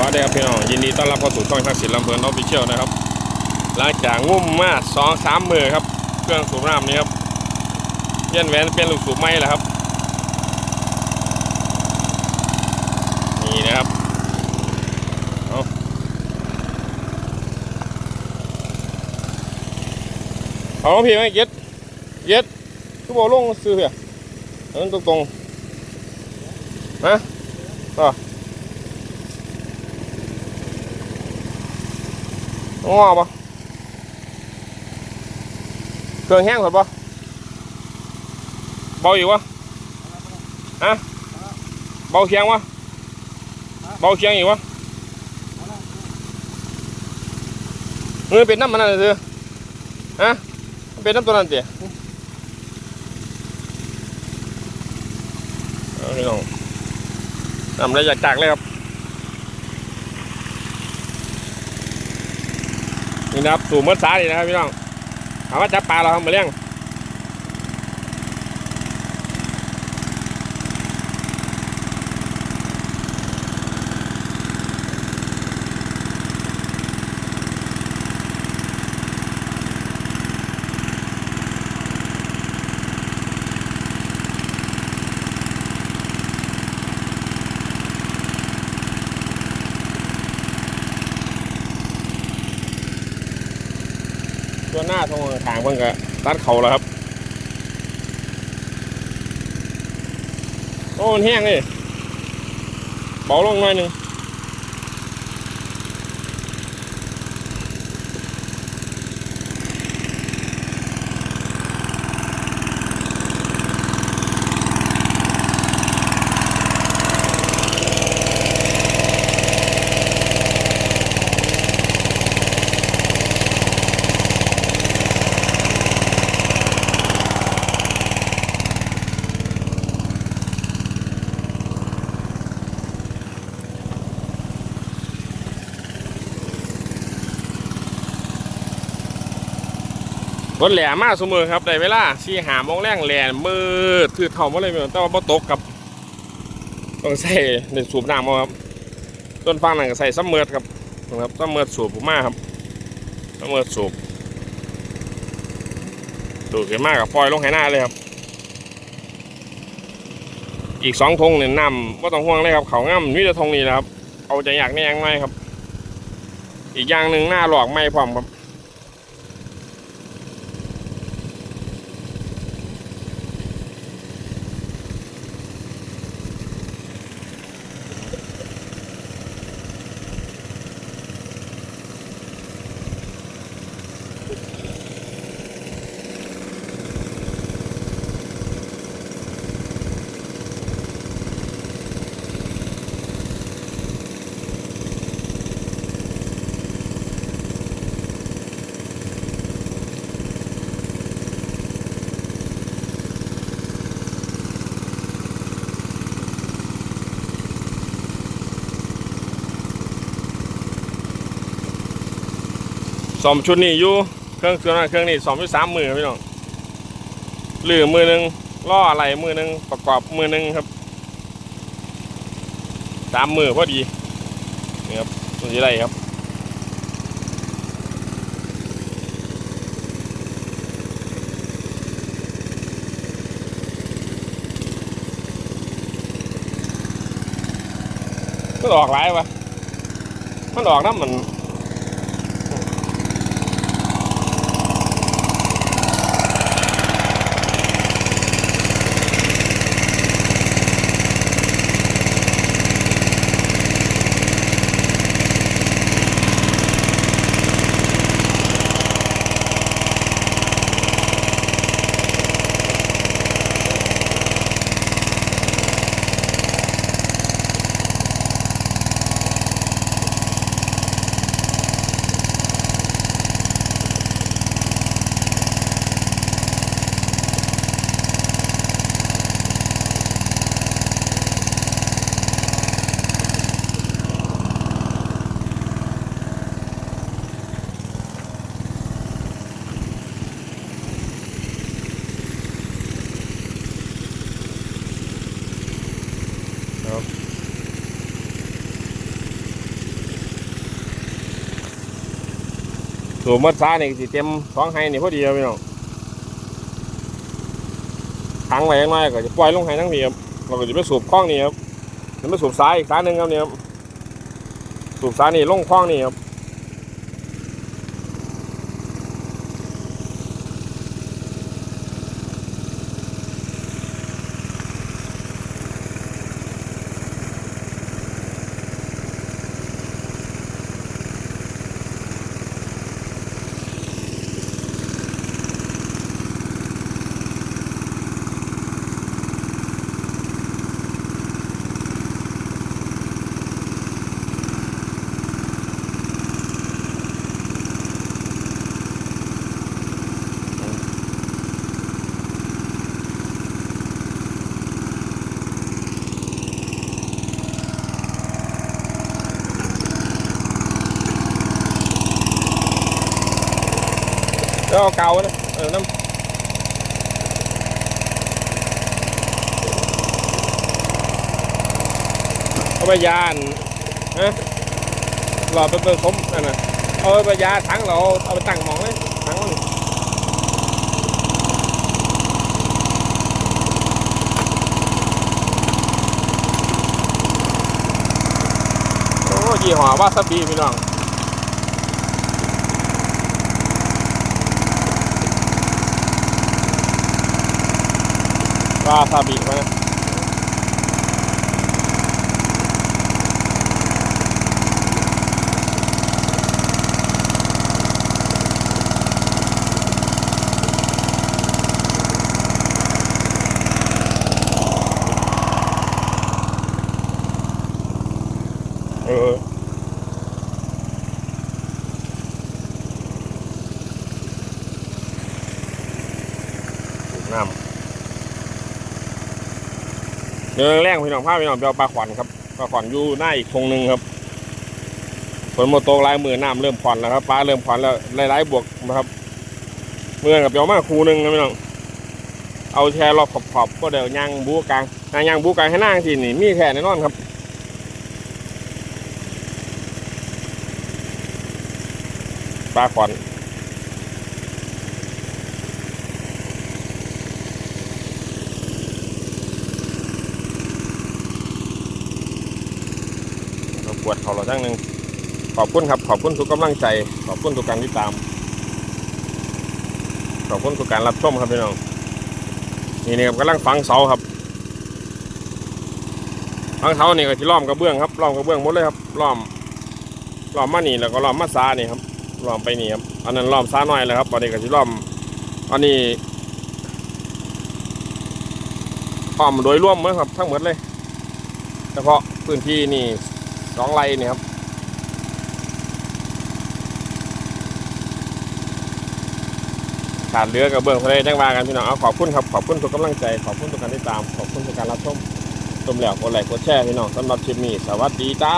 วัสดีครับพี่น้องยินดีต้อนรับเข้าสู่ช่องทักษิณลำเพลินออฟฟิเชียลนะครับ หลังจากงุ่มมาสองสามมือครับ เครื่องสูบน้ำนี้ครับเปลี่ยนแหวนเปลี่ยนลูกสูบไม้แล้วครับ นี่นะครับเอาเอาน้องพี่ไหมเย็ดเย็ดคือบอกลงซื้อเพียเออตรงตรงๆนะต่อ งอปะเครื่องแห้งสดปะเบาอยู่ปะฮะเบาเคียงปะเบาเคียงอยู่ปะเฮ้ยเป็นน้ำมันนั่นเลยฮะเป็นน้ำตัวนั้นเตี๋ยเอาพี่น้ำอะไรอยากจากเลยครับ นี่นะครับ สู่มื่อสานี่นะครับพี่น้องถามว่าจับปลาเราทำมาเลี้ยง หน้าทงทางเพิ่งก็ตัดเขาแล้วครับ โอ้มันแห้งเลยเบาลงหน่อยหนึ่ง รถแหล่มากสมือครับได้เวลาสี่หาโมงแรงแหล่มืดถือเท่ามาเลยพี่น้องแต่ว่าบ่ตกครับต้องใส่ในสูบน้ำเอาครับต้นฟังนั่นก็ใส่ซัมเมอร์ครับนะครับซัมเมอร์สูบผมมากครับซัมเมอร์สูบสูบขึ้นมากกับปล่อยลงไหหน้าเลยครับ อีกสองทงเนี่ยน้ำก็ต้องห่วงเลยครับเขาง่ำนี่จะทงนี้นะครับ เอาใจอยากแน่งไหมครับ อีกอย่างหนึ่งหน้าหลอกไม่พร้อมครับ สอมชุดนี้อยู่เครื่องเครื่องนั้นเครื่องนี้สอมอยู่สามมือพี่น้องหรือมือหนึ่งล่ออะไรมือหนึ่งประกอบมือหนึ่งครับสามมือพอดีนี่ครับส่วนที่ไรครับมันออกหลายวะมันออกน้ำมัน สูบมัดซ้ายนี่ก็สิเต็มสองไฮนี่พอดีครับพี่น้องขังไว้ยังไงก็จะปล่อยลงไฮทั้งพี่ครับเราก็จะไปสูบคล้องนี่ครับจะไปสูบซ้ายอีกซ้ายหนึ่งครับเนี่ยครับสูบซ้ายนี่ลงคล้องนี่ครับ เอาเกานะเออน้ำเอาไปยานฮะหลอดไปเปิดสมนั่นน่ะเอาไปยาถังเราเอาไปตั้งหมองเลยถังมันโอ้ยี่ห้อวาซาบิพี่น้อง วาซาบิมานะเออน้ำ เดินแรงพี่น้องพาพี่น้องไปเอาปลาขวัญครับปลาขวัญอยู่หน้าอีกทงหนึ่งครับฝนโมโตกลายมือน้ำเริ่มขวัญแล้วครับปลาเริ่มขวัญแล้วหลายๆบวกนะครับเมื่อกับเปียวมาคูหนึ่งครับพี่น้องเอาแชร์รอบขอบๆก็เดี๋ยวย่างบูกลางนางย่างบูกลางให้นั่งทีนี่มีแค่แน่นอนครับปลาขวัญ ปวดเขาเราทั้งหนึ่งขอบคุณครับ ขอบคุณทุกกำลังใจ ขอบคุณทุกการติดตาม ขอบคุณทุกการรับชมครับพี่น้อง นี่นี่ครับกำลังฝังเสาครับฝังเสานี่ก็ที่ล้อมกระเบื้องครับล้อมกระเบื้องหมดเลยครับล้อมล้อมมานี่แล้วก็ล้อมมาซานี่ครับล้อมไปนี่ครับอันนั้นล้อมซาหน่อยเลยครับอันนี้ก็ที่ล้อมอันนี้ล้อมโดยรวมเลยครับ ทั้งหมดเลย เฉพาะพื้นที่นี่ สองไร่นี่ครับขาดเรือกับเบื้องทะเลจังว่ากันพี่น้องเอาขอบคุณครับขอบคุณทุกกำลังใจขอบคุณทุกการติดตามขอบคุณทุกการรับชมชมแล้วกดไลค์กดแชร์พี่น้องสำหรับชิมีสวัสดีจ้า